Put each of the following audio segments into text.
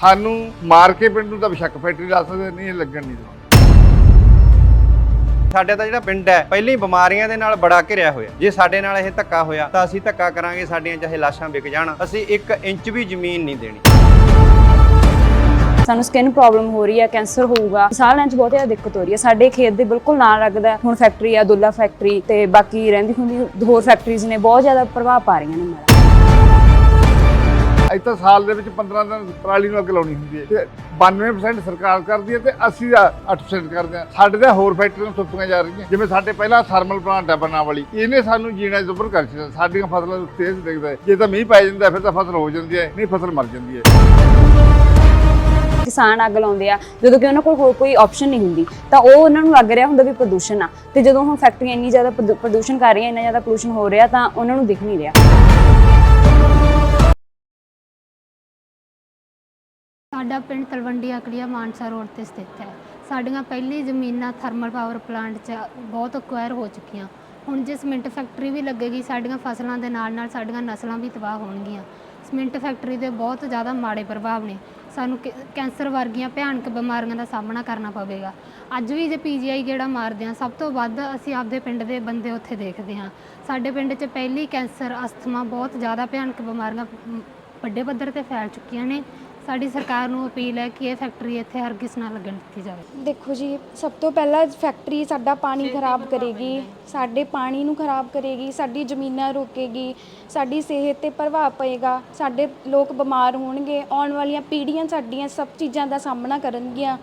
ਸਾਨੂੰ ਮਾਰ ਕੇ ਪਿੰਡ ਨੂੰ ਤਾਂ ਬਸ਼ੱਕ ਫੈਕਟਰੀ ਲਾ ਸਕਦੇ ਨਹੀਂ ਇਹ ਲੱਗਣ ਨਹੀਂ ਦੇਵਾਂਗੇ ਸਾਡੇ ਤਾਂ ਜਿਹੜਾ ਪਿੰਡ ਹੈ ਪਹਿਲਾਂ ਹੀ ਬਿਮਾਰੀਆਂ ਦੇ ਨਾਲ ਬੜਾ ਘਿਰਿਆ ਹੋਇਆ। ਜੇ ਸਾਡੇ ਨਾਲ ਇਹ ਧੱਕਾ ਹੋਇਆ ਤਾਂ ਅਸੀਂ ਧੱਕਾ ਕਰਾਂਗੇ ਸਾਡੀਆਂ ਚਾਹੇ ਲਾਸ਼ਾਂ ਵਿਕ ਜਾਣ। ਅਸੀਂ 1 ਇੰਚ ਵੀ ਜ਼ਮੀਨ ਨਹੀਂ ਦੇਣੀ। ਸਾਨੂੰ ਸਕਿਨ ਪ੍ਰੋਬਲਮ ਹੋ ਰਹੀ ਹੈ ਕੈਂਸਰ ਹੋਊਗਾ। ਸਾਹ ਲੈਣ ਚ ਬਹੁਤ ਜ਼ਿਆਦਾ ਦਿੱਕਤ ਹੋ ਰਹੀ ਹੈ। ਸਾਡੇ ਖੇਤ ਦੇ ਬਿਲਕੁਲ ਨਾਲ ਲੱਗਦਾ। ਹੁਣ ਫੈਕਟਰੀ ਆ ਦੁੱਲਾ ਫੈਕਟਰੀ ਤੇ ਬਾਕੀ ਰਹਿੰਦੀ ਹੁੰਦੀ ਹੋਰ ਫੈਕਟਰੀਜ਼ ਨੇ ਬਹੁਤ ਜ਼ਿਆਦਾ ਪ੍ਰਭਾਵ ਪਾ ਰਹੀਆਂ ਨੇ ਮੇਰਾ ਅੱਜ ਤਾਂ ਸਾਲ ਦੇ ਵਿੱਚ 15 ਦਿਨ ਪਰਾਲੀ ਨੂੰ ਅੱਗ ਲਾਉਣੀ ਹੁੰਦੀ ਹੈ ਤੇ 92% ਸਰਕਾਰ ਕਰਦੀ ਹੈ ਤੇ ਅਸੀਂ 8% ਕਰਦੇ ਹਾਂ ਸਾਡੇ ਤਾਂ ਹੋਰ ਫੈਕਟਰੀਆਂ ਸੁੱਤੀਆਂ ਜਾ ਰਹੀਆਂ। ਜਿਵੇਂ ਸਾਡੇ ਪਹਿਲਾਂ ਥਰਮਲ ਪਲਾਂਟ ਹੈ ਬੰਨਾ ਵਾਲੀ, ਇਹਨੇ ਸਾਨੂੰ ਜੀਣਾ ਜ਼ਬਰ ਕਰ ਦਿੱਤਾ। ਸਾਡੀਆਂ ਫਸਲਾਂ ਨੂੰ ਤੇਜ਼ ਦਿਖਦਾ ਹੈ। ਜੇ ਤਾਂ ਮੀਂਹ ਪੈ ਜਾਂਦਾ ਫਿਰ ਤਾਂ ਫਸਲ ਹੋ ਜਾਂਦੀ ਹੈ। ਨਹੀਂ, ਫਸਲ ਮਰ ਜਾਂਦੀ ਹੈ। ਕਿਸਾਨ ਅੱਗ ਲਾਉਂਦੇ ਆ। ਜਦੋਂ ਕਿ ਉਹਨਾਂ ਕੋਲ ਹੋਰ ਕੋਈ ਆਪਸ਼ਨ ਨਹੀਂ ਹੁੰਦੀ, ਤਾਂ ਉਹ ਉਹਨਾਂ ਨੂੰ ਲੱਗ ਰਿਹਾ ਹੁੰਦਾ ਵੀ ਪ੍ਰਦੂਸ਼ਣ ਆ। ਤੇ ਜਦੋਂ ਹੁਣ ਫੈਕਟਰੀਆਂ ਇੰਨੀ ਜ਼ਿਆਦਾ ਪ੍ਰਦੂਸ਼ਣ ਕਰ ਰਹੀਆਂ, ਇੰਨਾ ਜ਼ਿਆਦਾ ਪੋਲੂਸ਼ਨ ਹੋ ਰਿਹਾ, ਤਾਂ ਉਹਨਾਂ ਨੂੰ ਦਿਖ ਨਹੀਂ ਰਿਹਾ। ਸਾਡਾ ਪਿੰਡ ਤਲਵੰਡੀ ਅਕਲੀਆ ਮਾਨਸਾ ਰੋਡ ਤੇ ਸਥਿਤ ਹੈ। ਸਾਡੀਆਂ ਪਹਿਲੀ ਜ਼ਮੀਨਾਂ ਥਰਮਲ ਪਾਵਰ ਪਲਾਂਟ 'ਚ ਬਹੁਤ ਅਕਵਾਇਰ ਹੋ ਚੁੱਕੀਆਂ। ਹੁਣ ਜੇ ਸੀਮਿੰਟ ਫੈਕਟਰੀ ਵੀ ਲੱਗੇਗੀ ਸਾਡੀਆਂ ਫਸਲਾਂ ਦੇ ਨਾਲ ਨਾਲ ਸਾਡੀਆਂ ਨਸਲਾਂ ਵੀ ਤਬਾਹ ਹੋਣਗੀਆਂ। ਸੀਮਿੰਟ ਫੈਕਟਰੀ ਦੇ ਬਹੁਤ ਜ਼ਿਆਦਾ ਮਾੜੇ ਪ੍ਰਭਾਵ ਨੇ। ਸਾਨੂੰ ਕੈ- ਕੈਂਸਰ ਵਰਗੀਆਂ ਭਿਆਨਕ ਬਿਮਾਰੀਆਂ ਦਾ ਸਾਹਮਣਾ ਕਰਨਾ ਪਵੇਗਾ। ਅੱਜ ਵੀ ਜੇ ਪੀਜੀਆਈ ਗੇੜਾ ਮਾਰਦੇ ਹਾਂ ਸਭ ਤੋਂ ਵੱਧ ਅਸੀਂ ਆਪਦੇ ਪਿੰਡ ਦੇ ਬੰਦੇ ਉੱਥੇ ਦੇਖਦੇ ਹਾਂ। ਸਾਡੇ ਪਿੰਡ 'ਚ ਪਹਿਲੀ ਕੈਂਸਰ ਅਸਥਮਾ ਬਹੁਤ ਜ਼ਿਆਦਾ ਭਿਆਨਕ ਬਿਮਾਰੀਆਂ ਮ, ਵੱਡੇ ਪੱਧਰ ਤੇ ਫੈਲ ਚੁੱਕੀਆਂ ਨੇ। ਸਾਡੀ ਸਰਕਾਰ ਨੂੰ ਅਪੀਲ ਹੈ ਕਿ ਇਹ ਫੈਕਟਰੀ ਇੱਥੇ ਹਰ ਕਿਸ ਨਾਲ ਲੱਗਣ ਦਿੱਤੀ ਜਾਵੇ। ਦੇਖੋ ਜੀ ਸਭ ਤੋਂ ਪਹਿਲਾਂ ਫੈਕਟਰੀ ਸਾਡਾ ਪਾਣੀ ਖਰਾਬ ਕਰੇਗੀ ਸਾਡੇ ਪਾਣੀ ਨੂੰ ਖਰਾਬ ਕਰੇਗੀ ਸਾਡੀ ਜ਼ਮੀਨਾਂ ਰੋਕੇਗੀ ਸਾਡੀ ਸਿਹਤ ਤੇ ਪ੍ਰਭਾਵ ਪਏਗਾ ਸਾਡੇ ਲੋਕ ਬਿਮਾਰ ਹੋਣਗੇ ਆਉਣ ਵਾਲੀਆਂ ਪੀੜ੍ਹੀਆਂ ਸਾਡੀਆਂ ਸਭ ਚੀਜ਼ਾਂ ਦਾ ਸਾਹਮਣਾ ਕਰਨਗੀਆਂ।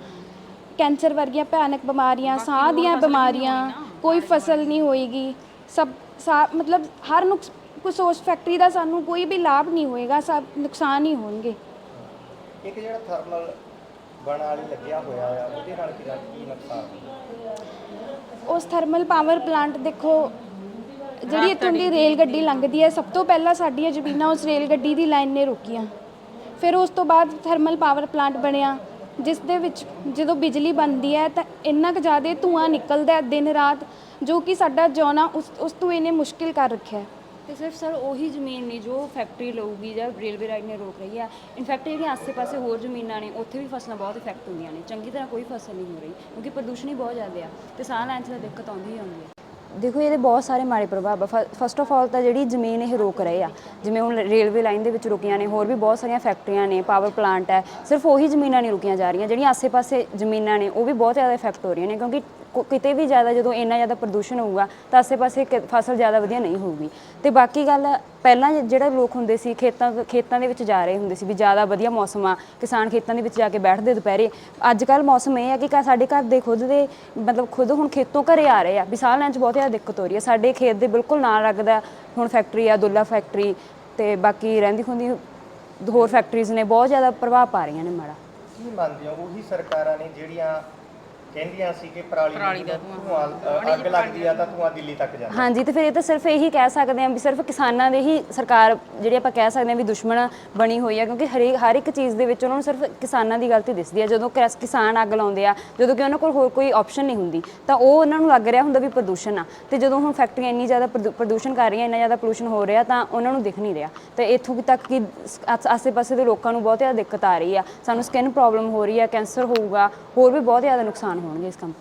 ਕੈਂਸਰ ਵਰਗੀਆਂ ਭਿਆਨਕ ਬਿਮਾਰੀਆਂ ਸਾਹ ਦੀਆਂ ਬਿਮਾਰੀਆਂ ਕੋਈ ਫਸਲ ਨਹੀਂ ਹੋਏਗੀ। ਸਭ ਸਾ ਮਤਲਬ ਹਰ ਨੁਕਸ ਕੁਛ ਉਸ ਫੈਕਟਰੀ ਦਾ ਸਾਨੂੰ ਕੋਈ ਵੀ ਲਾਭ ਨਹੀਂ ਹੋਏਗਾ ਸਭ ਨੁਕਸਾਨ ਹੀ ਹੋਣਗੇ। ਇੱਕ ਜਿਹੜਾ ਥਰਮਲ ਬਣ ਵਾਲੀ ਲੱਗਿਆ ਹੋਇਆ ਆ, ਉਹਦੇ ਨਾਲ ਕੀ ਕੀ ਨੁਕਸਾਨ? ਉਸ ਥਰਮਲ ਪਾਵਰ ਪਲਾਂਟ ਦੇਖੋ, ਜਿਹੜੀ ਇੱਥੋਂ ਦੀ ਰੇਲ ਗੱਡੀ ਲੰਘਦੀ ਹੈ, ਸਭ ਤੋਂ ਪਹਿਲਾਂ ਸਾਡੀਆਂ ਜ਼ਮੀਨਾਂ ਉਸ ਰੇਲ ਗੱਡੀ ਦੀ ਲਾਈਨ ਨੇ ਰੋਕੀਆਂ। ਫਿਰ ਉਸ ਤੋਂ ਬਾਅਦ ਥਰਮਲ ਪਾਵਰ ਪਲਾਂਟ ਬਣਿਆ, ਜਿਸ ਦੇ ਵਿੱਚ ਜਦੋਂ ਬਿਜਲੀ ਬਣਦੀ ਹੈ, ਤਾਂ ਇੰਨਾ ਕੁ ਜ਼ਿਆਦਾ ਧੂਆਂ ਨਿਕਲਦਾ ਹੈ ਦਿਨ ਰਾਤ, ਜੋ ਕਿ ਸਾਡਾ ਜਿਉਣਾ ਉਸ ਉਸ ਤੋਂ ਇਹਨੇ ਮੁਸ਼ਕਿਲ ਕਰ ਰੱਖਿਆ ਹੈ। ਤੇ ਸਿਰਫ ਸਰ ਉਹੀ ਜ਼ਮੀਨ ਨਹੀਂ ਜੋ ਫੈਕਟਰੀ ਲਊਗੀ ਜਾਂ ਰੇਲਵੇ ਲਾਈਨ ਨੇ ਰੋਕ ਰਹੀ ਆ। ਇਨਫੈਕਟ ਜਿਹੜੀਆਂ ਆਸ-ਪਾਸੇ ਹੋਰ ਜ਼ਮੀਨਾਂ ਨੇ, ਉੱਥੇ ਵੀ ਫਸਲਾਂ ਬਹੁਤ ਇਫੈਕਟ ਹੁੰਦੀਆਂ ਨੇ। ਚੰਗੀ ਤਰ੍ਹਾਂ ਕੋਈ ਫਸਲ ਨਹੀਂ ਹੋ ਰਹੀ, ਕਿਉਂਕਿ ਪ੍ਰਦੂਸ਼ਣ ਹੀ ਬਹੁਤ ਜ਼ਿਆਦਾ ਆ ਤੇ ਸਾਹ ਲੈਣ 'ਚ ਤਾਂ ਦਿੱਕਤ ਆਉਂਦੀ ਹੀ ਆਉਂਦੀ ਹੈ ਦੇਖੋ, ਇਹਦੇ ਬਹੁਤ ਸਾਰੇ ਮਾੜੇ ਪ੍ਰਭਾਵ ਆ। ਫਸਟ ਆਫ ਆਲ ਤਾਂ ਜਿਹੜੀ ਜ਼ਮੀਨ ਇਹ ਰੋਕ ਰਹੇ ਆ, ਜਿਵੇਂ ਹੁਣ ਰੇਲਵੇ ਲਾਈਨ ਦੇ ਵਿੱਚ ਰੁਕੀਆਂ ਨੇ, ਹੋਰ ਵੀ ਬਹੁਤ ਸਾਰੀਆਂ ਫੈਕਟਰੀਆਂ ਨੇ ਪਾਵਰ ਪਲਾਂਟ ਹੈ, ਸਿਰਫ ਉਹੀ ਜ਼ਮੀਨਾਂ ਨਹੀਂ ਰੁਕੀਆਂ ਜਾ ਰਹੀਆਂ। ਜਿਹੜੀਆਂ ਆਸੇ-ਪਾਸੇ ਜ਼ਮੀਨਾਂ ਨੇ, ਉਹ ਵੀ ਬਹੁਤ ਜ਼ਿਆਦਾ ਇਫੈਕਟ ਹੋ ਰਹੀਆਂ ਨੇ, ਕਿਉਂਕਿ ਕੋ- ਕਿਤੇ ਵੀ ਜ਼ਿਆਦਾ ਜਦੋਂ ਇੰਨਾ ਜ਼ਿਆਦਾ ਪ੍ਰਦੂਸ਼ਣ ਹੋਊਗਾ ਤਾਂ ਆਸੇ-ਪਾਸੇ ਕ- ਫਸਲ ਜ਼ਿਆਦਾ ਵਧੀਆ ਨਹੀਂ ਹੋਊਗੀ। ਤੇ ਬਾਕੀ ਗੱਲ, ਪਹਿਲਾਂ ਜਿਹੜਾ ਲੋਕ ਹੁੰਦੇ ਸੀ, ਖੇਤਾਂ ਖੇਤਾਂ ਦੇ ਵਿੱਚ ਜਾ ਰਹੇ ਹੁੰਦੇ ਸੀ ਵੀ ਜ਼ਿਆਦਾ ਵਧੀਆ ਮੌਸਮ ਆ, ਕਿਸਾਨ ਖੇਤਾਂ ਦੇ ਵਿੱਚ ਜਾ ਕੇ ਬੈਠਦੇ ਦੁਪਹਿਰੇ। ਅੱਜ ਕੱਲ ਮੌਸਮ ਇਹ ਆ ਕਿ ਘਰ- ਸਾਡੇ ਘਰ ਦੇ ਖੁਦ ਦੇ, ਮਤਲਬ ਖੁਦ ਹੁਣ ਖੇਤੋਂ ਘਰੇ ਆ ਰਹੇ ਆ। ਵੀ ਸਾਹ ਲੈਣ 'ਚ ਬਹੁਤ ਜ਼ਿਆਦਾ ਦਿੱਕਤ ਹੋ ਰਹੀ ਹੈ ਸਾਡੇ ਖੇਤ ਦੇ ਬਿਲਕੁਲ ਨਾਲ ਲੱਗਦਾ ਹੁਣ ਫੈਕਟਰੀ ਆ, ਦੁੱਲਾ ਫੈਕਟਰੀ ਤੇ ਬਾਕੀ ਰਹਿੰਦੀ ਹੁੰਦੀ ਹੋਰ ਫੈਕਟਰੀਜ਼ ਨੇ, ਬਹੁਤ ਜ਼ਿਆਦਾ ਪ੍ਰਭਾਵ ਪਾ ਰਹੀਆਂ ਨੇ ਮਾੜਾ। ਕੀ ਮੰਨਦੇ ਹੋ? ਉਹੀ ਸਰਕਾਰਾਂ ਨੇ ਜਿਹੜੀਆਂ ਕਹਿੰਦੀਆਂ ਸੀ ਕਿ ਪਰਾਲੀ ਦਾ ਧੂਆਂ। ਅੱਗ ਲੱਗਦੀ ਆ ਤਾਂ ਧੂਆਂ ਦਿੱਲੀ ਤੱਕ ਜਾਂਦਾ। ਹਾਂਜੀ ਤੇ ਫਿਰ ਇਹ ਤਾਂ ਸਿਰਫ ਇਹੀ ਕਹਿ ਸਕਦੇ ਹਾਂ ਵੀ ਸਿਰਫ ਕਿਸਾਨਾਂ ਦੇ ਹੀ ਸਰਕਾਰ ਜਿਹੜੀ ਆਪਾਂ ਕਹਿ ਸਕਦੇ ਹਾਂ ਵੀ ਦੁਸ਼ਮਣ ਬਣੀ ਹੋਈ ਹੈ ਕਿਉਂਕਿ ਹਰੇਕ ਹਰ ਇੱਕ ਚੀਜ਼ ਦੇ ਵਿੱਚ ਉਹਨਾਂ ਨੂੰ ਸਿਰਫ ਕਿਸਾਨਾਂ ਦੀ ਗਲਤੀ ਦਿਸਦੀ ਹੈ ਜਦੋਂ ਕਿਸ- ਕਿਸਾਨ ਅੱਗ ਲਾਉਂਦੇ ਆ ਜਦੋਂ ਕਿ ਉਹਨਾਂ ਕੋਲ ਹੋਰ ਕੋਈ ਆਪਸ਼ਨ ਨਹੀਂ ਹੁੰਦੀ ਤਾਂ ਉਹ ਉਹਨਾਂ ਨੂੰ ਲੱਗ ਰਿਹਾ ਹੁੰਦਾ ਵੀ ਪ੍ਰਦੂਸ਼ਣ ਆ। ਤੇ ਜਦੋਂ ਹੁਣ ਫੈਕਟਰੀਆਂ ਇੰਨੀ ਜ਼ਿਆਦਾ ਪ੍ਰਦੂ- ਪ੍ਰਦੂਸ਼ਣ ਕਰ ਰਹੀਆਂ ਇੰਨਾ ਜ਼ਿਆਦਾ ਪੋਲੂਸ਼ਨ ਹੋ ਰਿਹਾ ਤਾਂ ਉਹਨਾਂ ਨੂੰ ਦਿਖ ਨਹੀਂ ਰਿਹਾ। ਤੇ ਇੱਥੋਂ ਕਿ ਤੱਕ ਕਿ ਸ- ਆਸ- ਆਸੇ-ਪਾਸੇ ਦੇ ਲੋਕਾਂ ਨੂੰ ਬਹੁਤ ਜ਼ਿਆਦਾ ਦਿੱਕਤ ਆ ਰਹੀ ਆ। ਸਾਨੂੰ ਸਕਿਨ ਪ੍ਰੋਬਲਮ ਹੋ ਰਹੀ ਹੈ ਕੈਂਸਰ ਹੋਊਗਾ ਹੋਰ ਵੀ ਬਹੁਤ ਜ਼ਿਆਦਾ ਨੁਕਸਾਨ ਹੋਣਗੇ ਇਸ ਕੰਮ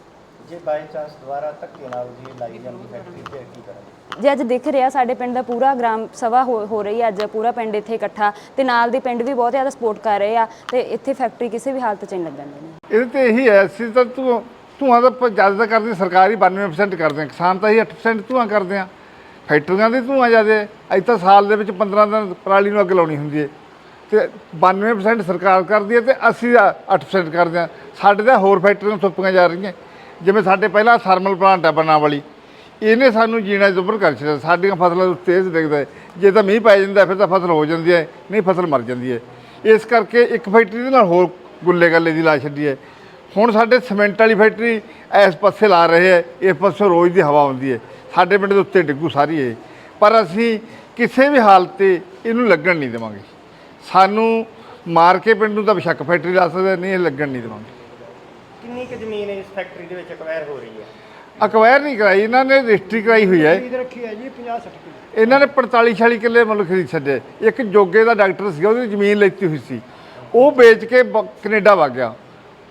ਜੇ ਬਾਈ ਚਾਂਸ ਦੁਬਾਰਾ ਧੱਕੇ ਨਾਲ ਜੀ ਲਾਈ ਜਾਂਦੀ ਫੈਕਟਰੀ ਤੇ ਕੀ ਕਰਾਂਗੇ? ਜੇ ਅੱਜ ਦਿਖ ਰਿਹਾ ਸਾਡੇ ਪਿੰਡ ਦਾ ਪੂਰਾ ਗ੍ਰਾਮ ਸਭਾ ਹੋ ਹੋ ਰਹੀ ਹੈ ਅੱਜ ਪੂਰਾ ਪਿੰਡ ਇੱਥੇ ਇਕੱਠਾ ਤੇ ਨਾਲ ਦੇ ਪਿੰਡ ਵੀ ਬਹੁਤ ਜ਼ਿਆਦਾ ਸਪੋਰਟ ਕਰ ਰਹੇ ਆ ਤੇ ਇੱਥੇ ਫੈਕਟਰੀ ਕਿਸੇ ਵੀ ਹਾਲਤ 'ਚ ਨਹੀਂ ਲੱਗਣ ਦੇਣੀ। ਇਹਦੇ ਤੇ ਇਹੀ ਹੈ ਅਸੀਂ ਤਾਂ ਤੂੰ ਧੂਆਂ ਦਾ ਜ਼ਿਆਦਾ ਤਾਂ ਕਰਦੇ ਸਰਕਾਰੀ 92% ਕਰਦੇ ਆ ਕਿਸਾਨ ਤਾਂ ਹੀ 8% ਧੂਆਂ ਕਰਦੇ ਆ। ਫੈਕਟਰੀਆਂ ਦੇ ਧੂਆਂ ਜ਼ਿਆਦਾ ਅੱਜ ਤਾਂ ਸਾਲ ਦੇ ਵਿੱਚ 15 ਦਿਨ ਪਰਾਲੀ ਨੂੰ ਅੱਗ ਲਾਉਣੀ ਹੁੰਦੀ ਹੈ। ਤੇ 92% ਸਰਕਾਰ ਕਰਦੀ ਹੈ ਤੇ ਅਸੀਂ 8% ਕਰਦੇ ਆ। ਸਾਡੇ ਤਾਂ ਹੋਰ ਫੈਕਟਰੀਆਂ ਸੁੱਪੀਆਂ ਜਾ ਰਹੀਆਂ। ਜਿਵੇਂ ਸਾਡੇ ਪਹਿਲਾਂ ਥਰਮਲ ਪਲਾਂਟ ਹੈ ਬੰਨਾ ਵਾਲੀ। ਇਹਨੇ ਸਾਨੂੰ ਜੀਣਾ ਜ਼ਬਰ ਕਰ ਦਿੱਤਾ ਸਾਡੀਆਂ ਫਸਲਾਂ ਨੂੰ ਤੇਜ਼ ਡਿੱਗਦਾ ਹੈ। ਜੇ ਤਾਂ ਮੀਂਹ ਪੈ ਜਾਂਦਾ ਫਿਰ ਤਾਂ ਫਸਲ ਹੋ ਜਾਂਦੀ ਹੈ। ਨਹੀਂ, ਫਸਲ ਮਰ ਜਾਂਦੀ ਹੈ। ਇਸ ਕਰਕੇ ਇੱਕ ਫੈਕਟਰੀ ਦੇ ਨਾਲ ਹੋਰ ਗੁੱਲੇ ਗੱਲੇ ਦੀ ਲਾ ਛੱਡੀ ਹੈ। ਹੁਣ ਸਾਡੇ ਸੀਮੈਂਟ ਵਾਲੀ ਫੈਕਟਰੀ ਇਸ ਪਾਸੇ ਲਾ ਰਹੇ ਹੈ। ਇਸ ਪਾਸੇ ਰੋਜ਼ ਦੀ ਹਵਾ ਆਉਂਦੀ ਹੈ। ਸਾਡੇ ਪਿੰਡ ਦੇ ਉੱਤੇ ਡਿੱਗੂ ਸਾਰੀ ਇਹ। ਪਰ ਅਸੀਂ ਕਿਸੇ ਵੀ ਹਾਲਤ ਤੇ ਇਹਨੂੰ ਲੱਗਣ ਨਹੀਂ ਦੇਵਾਂਗੇ। ਸਾਨੂੰ ਮਾਰ ਕੇ ਪਿੰਡ ਨੂੰ ਤਾਂ ਬਸ਼ੱਕ ਫੈਕਟਰੀ ਲਾ ਸਕਦੇ ਨਹੀਂ ਇਹ ਲੱਗਣ ਨਹੀਂ ਦੇਵਾਂਗੇ ਕਿੰਨੀ ਕੁ ਜ਼ਮੀਨ ਇਸ ਫੈਕਟਰੀ ਦੇ ਵਿੱਚ ਅਕਵਾਇਰ ਹੋ ਰਹੀ ਹੈ? ਅਕਵਾਇਰ ਨਹੀਂ ਕਰਾਈ ਇਹਨਾਂ ਨੇ ਰਜਿਸਟਰੀ ਕਰਾਈ ਹੋਈ ਹੈ। ਰੱਖੀ ਹੈ ਜੀ 50 60 ਕਿਲੋ। ਇਹਨਾਂ ਨੇ 45 46 ਕਿੱਲੇ ਮਤਲਬ ਖਰੀਦ ਛੱਡੇ। ਇੱਕ ਜੋਗੇ ਦਾ ਡਾਕਟਰ ਸੀਗਾ ਉਹਦੀ ਜ਼ਮੀਨ ਲੈਤੀ ਹੋਈ ਸੀ। ਉਹ ਵੇਚ ਕੇ ਬ- ਕੈਨੇਡਾ ਵਗ ਗਿਆ।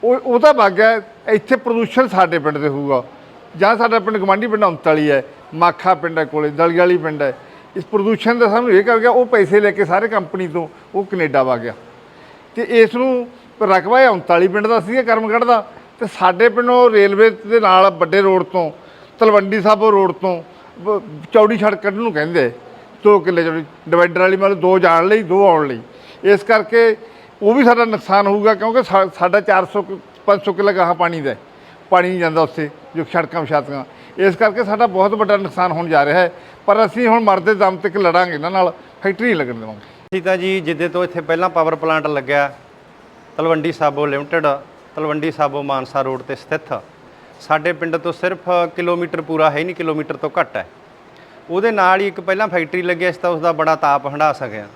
ਉਹ ਉਹ ਤਾਂ ਵਗ ਗਿਆ ਇੱਥੇ ਪ੍ਰਦੂਸ਼ਣ ਸਾਡੇ ਪਿੰਡ ਦੇ ਹੋਊਗਾ। ਜਾਂ ਸਾਡਾ ਪਿੰਡ ਗਵਾਂਢੀ ਪਿੰਡ ਅੰਤਲੀ ਹੈ ਮਾਖਾ ਪਿੰਡ ਹੈ ਕੋਲੇ ਦਲੀ ਵਾਲੀ ਪਿੰਡ ਹੈ। ਇਸ ਪ੍ਰਦੂਸ਼ਣ ਦਾ ਸਾਨੂੰ ਇਹ ਕਰ ਗਿਆ, ਉਹ ਪੈਸੇ ਲੈ ਕੇ ਸਾਰੇ ਕੰਪਨੀ ਤੋਂ ਉਹ ਕੈਨੇਡਾ ਵਾ ਗਿਆ। ਤੇ ਇਸ ਨੂੰ ਰਕਬਾ ਇਹ 39 ਪਿੰਡ ਦਾ ਸੀਗਾ ਕਰਮਗੜ੍ਹ ਦਾ, ਤੇ ਸਾਡੇ ਪਿੰਡੋਂ ਰੇਲਵੇ ਦੇ ਨਾਲ ਵੱਡੇ ਰੋਡ ਤੋਂ, ਤਲਵੰਡੀ ਸਾਬੋ ਰੋਡ ਤੋਂ ਚੌੜੀ ਸੜਕ ਕੱਢਣ ਨੂੰ ਕਹਿੰਦੇ ਦੋ ਕਿੱਲੇ ਚੌੜੀ, ਡਿਵਾਈਡਰ ਵਾਲੀ ਮਤਲਬ ਦੋ ਜਾਣ ਲਈ, ਦੋ ਆਉਣ ਲਈ। ਇਸ ਕਰਕੇ ਉਹ ਵੀ ਸਾਡਾ ਨੁਕਸਾਨ ਹੋਊਗਾ, ਕਿਉਂਕਿ ਸਾ- ਸਾਡਾ 400 ਕੁ- 500 ਕਿੱਲਾ ਗਾਹ ਪਾਣੀ ਦਾ ਪਾਣੀ ਨਹੀਂ ਜਾਂਦਾ ਉੱਥੇ, ਜੋ ਸੜਕਾਂ ਵਿਛਾਤੀਆਂ। ਇਸ ਕਰਕੇ ਸਾਡਾ ਬਹੁਤ ਵੱਡਾ ਨੁਕਸਾਨ ਹੋਣ ਜਾ ਰਿਹਾ ਹੈ। ਪਰ ਅਸੀਂ ਹੁਣ ਮਰਦੇ ਦਮ ਤੱਕ ਲੜਾਂਗੇ ਇਹਨਾਂ ਨਾਲ, ਫੈਕਟਰੀ ਨਹੀਂ ਲੱਗਣ ਦੇਵਾਂਗੇ। ਅਸੀਂ ਤਾਂ ਜੀ ਜਿੱਦੇ ਤੋਂ ਇੱਥੇ ਪਹਿਲਾਂ ਪਾਵਰ ਪਲਾਂਟ ਲੱਗਿਆ, ਤਲਵੰਡੀ ਸਾਬੋ ਲਿਮਟਿਡ ਤਲਵੰਡੀ ਸਾਬੋ ਮਾਨਸਾ ਰੋਡ ਤੇ ਸਥਿਤ। ਸਾਡੇ ਪਿੰਡ ਤੋਂ ਸਿਰਫ ਕਿਲੋਮੀਟਰ ਪੂਰਾ ਹੈ ਨਹੀਂ, ਕਿਲੋਮੀਟਰ ਤੋਂ ਘੱਟ ਹੈ। ਉਹਦੇ ਨਾਲ ਹੀ ਇੱਕ ਪਹਿਲਾਂ ਫੈਕਟਰੀ ਲੱਗਿਆ ਇਸ ਤਾਂ ਉਸ ਦਾ ਬੜਾ ਤਾਪ ਹੰਢਾ ਸਕਿਆ।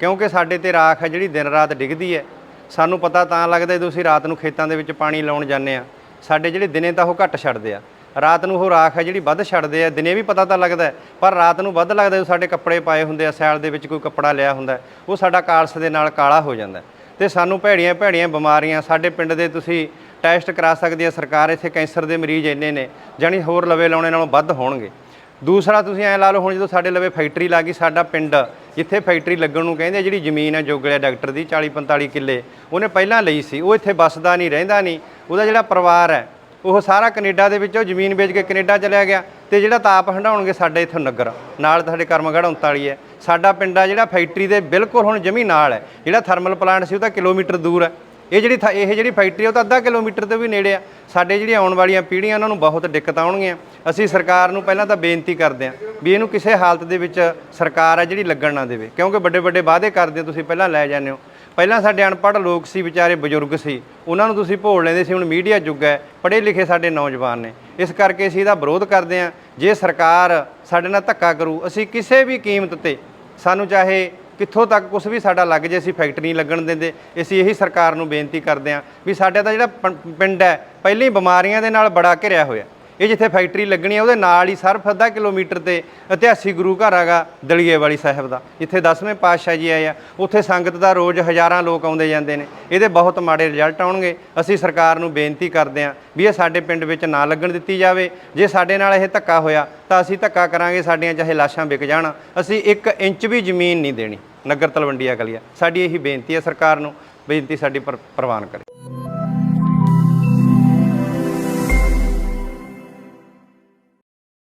ਕਿਉਂਕਿ ਸਾਡੇ ਤੇ ਰਾਖ ਹੈ ਜਿਹੜੀ ਦਿਨ ਰਾਤ ਡਿੱਗਦੀ ਹੈ। ਸਾਨੂੰ ਪਤਾ ਤਾਂ ਲੱਗਦਾ ਜਦੋਂ ਅਸੀਂ ਰਾਤ ਨੂੰ ਖੇਤਾਂ ਦੇ ਵਿੱਚ ਪਾਣੀ ਲਾਉਣ ਜਾਂਦੇ ਆ ਸਾਡੇ ਜਿਹੜੇ ਦਿਨੇ ਤਾਂ ਉਹ ਘੱਟ ਛੱਡਦੇ ਆ। ਰਾਤ ਨੂੰ ਉਹ ਰਾਖ ਹੈ ਜਿਹੜੀ ਵੱਧ ਛੱਡਦੇ ਆ, ਦਿਨੇ ਵੀ ਪਤਾ ਤਾਂ ਲੱਗਦਾ ਪਰ ਰਾਤ ਨੂੰ ਵੱਧ ਲੱਗਦਾ ਜੋ ਸਾਡੇ ਕੱਪੜੇ ਪਾਏ ਹੁੰਦੇ ਆ, ਸੈਲ ਦੇ ਵਿੱਚ ਕੋਈ ਕੱਪੜਾ ਲਿਆ ਹੁੰਦਾ ਉਹ ਸਾਡਾ ਕਾਲਸ ਦੇ ਨਾਲ ਕਾਲਾ ਹੋ ਜਾਂਦਾ ਹੈ। ਤੇ ਸਾਨੂੰ ਭੈੜੀਆਂ ਭੈੜੀਆਂ ਬਿਮਾਰੀਆਂ, ਸਾਡੇ ਪਿੰਡ ਦੇ ਤੁਸੀਂ ਟੈਸਟ ਕਰਾ ਸਕਦੀ ਹੈ ਸਰਕਾਰ ਇੱਥੇ ਕੈਂਸਰ ਦੇ ਮਰੀਜ਼ ਇੰਨੇ ਨੇ, ਜਾਣੀ ਹੋਰ ਲਵੇ ਲਾਉਣੇ ਨਾਲੋਂ ਵੱਧ ਹੋਣਗੇ ਦੂਸਰਾ ਤੁਸੀਂ ਐ ਲਾ ਲਓ, ਹੁਣ ਜਦੋਂ ਸਾਡੇ ਲਵੇ ਫੈਕਟਰੀ ਲੱਗੀ ਸਾਡਾ ਪਿੰਡ, ਜਿੱਥੇ ਫੈਕਟਰੀ ਲੱਗਣ ਨੂੰ ਕਹਿੰਦੇ ਜਿਹੜੀ ਜ਼ਮੀਨ ਹੈ ਜੋਗਲਿਆ ਡਾਕਟਰ ਦੀ 40 45 ਕਿੱਲੇ, ਉਹਨੇ ਪਹਿਲਾਂ ਲਈ ਸੀ, ਉਹ ਇੱਥੇ ਵੱਸਦਾ ਨਹੀਂ, ਰਹਿੰਦਾ ਨਹੀਂ, ਉਹਦਾ ਜਿਹੜਾ ਪਰਿਵਾਰ ਹੈ ਉਹ ਸਾਰਾ ਕੈਨੇਡਾ ਦੇ ਵਿੱਚੋਂ ਜ਼ਮੀਨ ਵੇਚ ਕੇ ਕੈਨੇਡਾ ਚਲਿਆ ਗਿਆ ਤੇ ਜਿਹੜਾ ਤਾਪ ਹੰਡਾਉਣਗੇ ਸਾਡੇ ਇੱਥੋਂ ਨਗਰ। ਨਾਲ ਸਾਡੇ ਕਰਮਗੜ੍ਹ 39 ਹੈ। ਸਾਡਾ ਪਿੰਡ ਆ ਜਿਹੜਾ ਫੈਕਟਰੀ ਦੇ ਬਿਲਕੁਲ ਹੁਣ ਜਮੀ ਨਾਲ ਹੈ। ਜਿਹੜਾ ਥਰਮਲ ਪਲਾਂਟ ਸੀ ਉਹ ਤਾਂ ਕਿਲੋਮੀਟਰ ਦੂਰ ਹੈ। ਇਹ ਜਿਹੜੀ ਥ- ਇਹ ਜਿਹੜੀ ਫੈਕਟਰੀ ਉਹ ਤਾਂ ਅੱਧਾ ਕਿਲੋਮੀਟਰ ਤੋਂ ਵੀ ਨੇੜੇ ਆ। ਸਾਡੇ ਜਿਹੜੀ ਆਉਣ ਵਾਲੀਆਂ ਪੀੜ੍ਹੀਆਂ, ਉਹਨਾਂ ਨੂੰ ਬਹੁਤ ਦਿੱਕਤ ਆਉਣਗੀਆਂ। ਅਸੀਂ ਸਰਕਾਰ ਨੂੰ ਪਹਿਲਾਂ ਤਾਂ ਬੇਨਤੀ ਕਰਦੇ ਹਾਂ ਵੀ ਇਹਨੂੰ ਕਿਸੇ ਹਾਲਤ ਦੇ ਵਿੱਚ ਸਰਕਾਰ ਹੈ ਜਿਹੜੀ ਲੱਗਣ ਨਾ ਦੇਵੇ। ਕਿਉਂਕਿ ਵੱਡੇ ਵੱਡੇ ਵਾਅਦੇ ਕਰਦੇ ਤੁਸੀਂ, ਪਹਿਲਾਂ ਲੈ ਜਾਂਦੇ ਹੋ। ਪਹਿਲਾਂ ਸਾਡੇ ਅਨਪੜ੍ਹ ਲੋਕ ਸੀ, ਵਿਚਾਰੇ ਬਜ਼ੁਰਗ ਸੀ, ਉਹਨਾਂ ਨੂੰ ਤੁਸੀਂ ਭੋਲ ਲੈਂਦੇ ਸੀ, ਹੁਣ ਮੀਡੀਆ ਯੁੱਗ ਹੈ, ਪੜ੍ਹੇ ਲਿਖੇ ਸਾਡੇ ਨੌਜਵਾਨ ਨੇ। ਇਸ ਕਰਕੇ ਅਸੀਂ ਇਹਦਾ ਵਿਰੋਧ ਕਰਦੇ ਹਾਂ, ਜੇ ਸਰਕਾਰ ਸਾਡੇ ਨਾਲ ਧੱਕਾ ਕਰੂ, ਅਸੀਂ ਕਿਸੇ ਵੀ ਕੀਮਤ ਤੇ, ਸਾਨੂੰ ਚਾਹੇ ਕਿੱਥੋਂ ਤੱਕ ਕੁਝ ਵੀ ਸਾਡਾ ਲੱਗ ਜੇ, ਅਸੀਂ ਫੈਕਟਰੀ ਨਹੀਂ ਲੱਗਣ ਦਿੰਦੇ, ਅਸੀਂ ਇਹੀ ਸਰਕਾਰ ਨੂੰ ਬੇਨਤੀ ਕਰਦੇ ਹਾਂ ਵੀ ਸਾਡਾ ਤਾਂ ਜਿਹੜਾ ਪੰ- ਪਿੰਡ ਹੈ, ਪਹਿਲਾਂ ਹੀ ਬਿਮਾਰੀਆਂ ਦੇ ਨਾਲ ਬੜਾ ਘਿਰਿਆ ਹੋਇਆ। ਇਹ ਜਿੱਥੇ ਫੈਕਟਰੀ ਲੱਗਣੀ ਹੈ ਉਹਦੇ ਨਾਲ ਹੀ ਸਰਫ ਅੱਧਾ ਕਿਲੋਮੀਟਰ ਤੇ ਇਤਿਹਾਸਿਕ ਗੁਰੂ ਘਰ ਹੈਗਾ ਦਲੀਏ ਵਾਲੀ ਸਾਹਿਬ ਦਾ। ਜਿੱਥੇ 10ਵੇਂ ਪਾਤਸ਼ਾਹ ਜੀ ਆਏ ਆ। ਉੱਥੇ ਸੰਗਤ ਦਾ ਰੋਜ਼ ਹਜ਼ਾਰਾਂ ਲੋਕ ਆਉਂਦੇ ਜਾਂਦੇ ਨੇ। ਇਹਦੇ ਬਹੁਤ ਮਾੜੇ ਰਿਜ਼ਲਟ ਆਉਣਗੇ। ਅਸੀਂ ਸਰਕਾਰ ਨੂੰ ਬੇਨਤੀ ਕਰਦੇ ਹਾਂ ਵੀ ਇਹ ਸਾਡੇ ਪਿੰਡ ਵਿੱਚ ਨਾ ਲੱਗਣ ਦਿੱਤੀ ਜਾਵੇ। ਜੇ ਸਾਡੇ ਨਾਲ ਇਹ ਧੱਕਾ ਹੋਇਆ, ਤਾਂ ਅਸੀਂ ਧੱਕਾ ਕਰਾਂਗੇ ਸਾਡੀਆਂ ਚਾਹੇ ਲਾਸ਼ਾਂ ਵਿਕ ਜਾਣ। ਅਸੀਂ 1 ਇੰਚ ਵੀ ਜ਼ਮੀਨ ਨਹੀਂ ਦੇਣੀ ਨਗਰ ਤਲਵੰਡੀਆ ਕਲੀਆ ਸਾਡੀ ਇਹੀ ਬੇਨਤੀ ਹੈ ਸਰਕਾਰ ਨੂੰ। ਬੇਨਤੀ ਸਾਡੀ ਪਰ- ਪ੍ਰਵਾਨ ਕਰੇ।